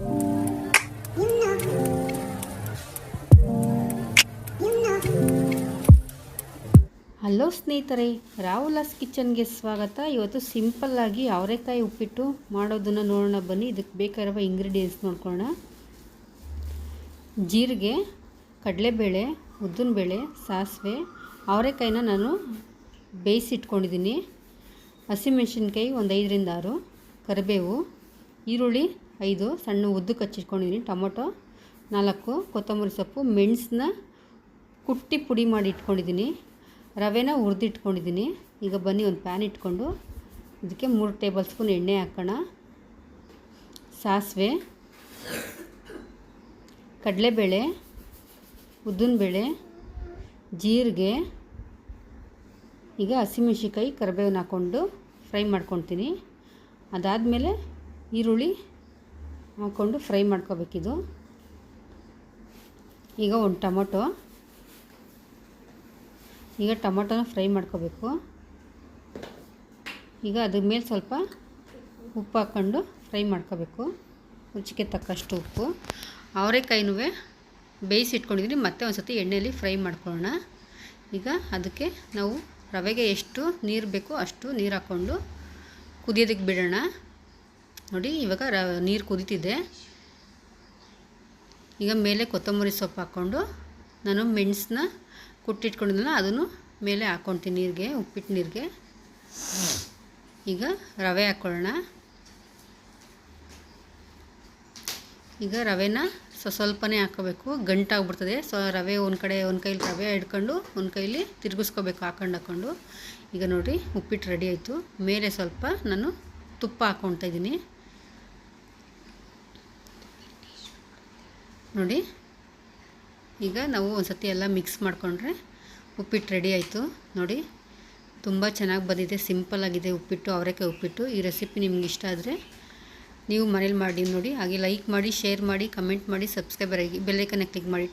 Hello ಸ್ನೇಹಿತರೆ ರಾಹುಲಾಸ್ ಕಿಚನ್ಗೆ ಸ್ವಾಗತ. ಇವತ್ತು ಸಿಂಪಲ್ಲಾಗಿ ಅವರೆಕಾಯಿ ಉಪ್ಪಿಟ್ಟು ಮಾಡೋದನ್ನು ನೋಡೋಣ. ಬನ್ನಿ, ಇದಕ್ಕೆ ಬೇಕಾಗಿರುವ ಇಂಗ್ರೀಡಿಯೆಂಟ್ಸ್ ನೋಡ್ಕೊಳ್ಳೋಣ. ಜೀರಿಗೆ, ಕಡಲೆಬೇಳೆ, ಉದ್ದಿನಬೇಳೆ, ಸಾಸಿವೆ. ಅವರೆಕಾಯಿನ ನಾನು ಬೇಯಿಸಿಟ್ಕೊಂಡಿದ್ದೀನಿ. ಹಸಿಮೆಣ್ಸಿನ್ಕಾಯಿ ಒಂದು ಐದರಿಂದ ಆರು, ಕರಿಬೇವು, ಈರುಳ್ಳಿ ಐದು, ಸಣ್ಣ ಉದ್ದಕ್ಕೆ ಕಚ್ಚಿಟ್ಕೊಂಡಿದ್ದೀನಿ ಟೊಮೊಟೊ ನಾಲ್ಕು, ಕೊತ್ತಂಬರಿ ಸೊಪ್ಪು, ಮೆಣಸನ್ನ ಕುಟ್ಟಿ ಪುಡಿ ಮಾಡಿ ಇಟ್ಕೊಂಡಿದ್ದೀನಿ ರವೆನ ಹುರಿದಿಟ್ಕೊಂಡಿದ್ದೀನಿ ಈಗ ಬನ್ನಿ ಒಂದು ಪ್ಯಾನ್ ಇಟ್ಕೊಂಡು ಇದಕ್ಕೆ ಮೂರು ಟೇಬಲ್ ಸ್ಪೂನ್ ಎಣ್ಣೆ ಹಾಕೋಣ. ಸಾಸಿವೆ, ಕಡಲೆಬೇಳೆ, ಉದ್ದಿನಬೇಳೆ, ಜೀರಿಗೆ, ಈಗ ಹಸಿಮೆಣ್ಸಿಕಾಯಿ ಕರಿಬೇವನ್ನ ಹಾಕ್ಕೊಂಡು ಫ್ರೈ ಮಾಡ್ಕೊತೀನಿ ಅದಾದಮೇಲೆ ಈರುಳ್ಳಿ ಹಾಕ್ಕೊಂಡು ಫ್ರೈ ಮಾಡ್ಕೋಬೇಕಿದು. ಈಗ ಒಂದು ಟೊಮೊಟೊ. ಈಗ ಟೊಮೊಟೊನ ಫ್ರೈ ಮಾಡ್ಕೋಬೇಕು. ಈಗ ಅದ್ರ ಮೇಲೆ ಸ್ವಲ್ಪ ಉಪ್ಪು ಹಾಕ್ಕೊಂಡು ಫ್ರೈ ಮಾಡ್ಕೋಬೇಕು. ರುಚಿಗೆ ತಕ್ಕಷ್ಟು ಉಪ್ಪು. ಅವರೆಕಾಯಿನೂ ಬೇಯಿಸಿ ಇಟ್ಕೊಂಡಿದ್ದೀನಿ. ಮತ್ತೆ ಒಂದು ಸತಿ ಎಣ್ಣೆಯಲ್ಲಿ ಫ್ರೈ ಮಾಡ್ಕೊಳ್ಳೋಣ. ಈಗ ಅದಕ್ಕೆ ನಾವು ರವೆಗೆ ಎಷ್ಟು ನೀರು ಬೇಕೋ ಅಷ್ಟು ನೀರು ಹಾಕ್ಕೊಂಡು ಕುದಿಯೋದಕ್ಕೆ ಬಿಡೋಣ. ನೋಡಿ, ಇವಾಗ ರ, ನೀರು ಕುದೀತಿದೆ. ಈಗ ಮೇಲೆ ಕೊತ್ತಂಬರಿ ಸೊಪ್ಪು ಹಾಕ್ಕೊಂಡು ನಾನು ಮೆಣಸನ್ನ ಕುಟ್ಟಿಟ್ಕೊಂಡಿದ್ದಲ್ಲ ಅದನ್ನು ಮೇಲೆ ಹಾಕ್ಕೊಳ್ತೀನಿ ನೀರಿಗೆ ಉಪ್ಪಿಟ್ಟು ನೀರಿಗೆ. ಈಗ ರವೆ ಹಾಕ್ಕೊಳ್ಳೋಣ ಈಗ ರವೆನ ಸ್ವ ಸ್ವಲ್ಪನೇ ಹಾಕೋಬೇಕು. ಗಂಟಾಗ್ಬಿಡ್ತದೆ ಸೊ, ರವೆ ಒಂದು ಕಡೆ, ಒಂದು ಕೈಲಿ ರವೆ ಹಿಡ್ಕೊಂಡು ಒಂದು ಕೈಲಿ ತಿರುಗಿಸ್ಕೋಬೇಕು ಹಾಕೊಂಡು ಹಾಕ್ಕೊಂಡು ಈಗ ನೋಡಿ, ಉಪ್ಪಿಟ್ಟು ರೆಡಿ ಆಯಿತು. ಮೇಲೆ ಸ್ವಲ್ಪ ನಾನು ತುಪ್ಪ ಹಾಕ್ಕೊಳ್ತಾ ಇದ್ದೀನಿ. ನೋಡಿ. ಈಗ ನಾವು ಒಂದು ಸತಿ ಎಲ್ಲ ಮಿಕ್ಸ್ ಮಾಡಿಕೊಂಡ್ರೆ ಉಪ್ಪಿಟ್ಟು ರೆಡಿ ಆಯಿತು. ನೋಡಿ, ತುಂಬ ಚೆನ್ನಾಗಿ ಬಂದಿದೆ ಸಿಂಪಲ್ಲಾಗಿದೆ ಉಪ್ಪಿಟ್ಟು, ಅವರೆಕಾಯಿ ಉಪ್ಪಿಟ್ಟು. ಈ ರೆಸಿಪಿ ನಿಮ್ಗೆ ಇಷ್ಟ ಆದರೆ ನೀವು ಮನೇಲಿ ಮಾಡಿ ನೋಡಿ. ಹಾಗೆ ಲೈಕ್ ಮಾಡಿ ಶೇರ್ ಮಾಡಿ ಕಮೆಂಟ್ ಮಾಡಿ ಸಬ್ಸ್ಕ್ರೈಬರ್ ಆಗಿ ಬೆಲ್ಲೈಕನ್ನ ಕ್ಲಿಕ್ ಮಾಡಿ.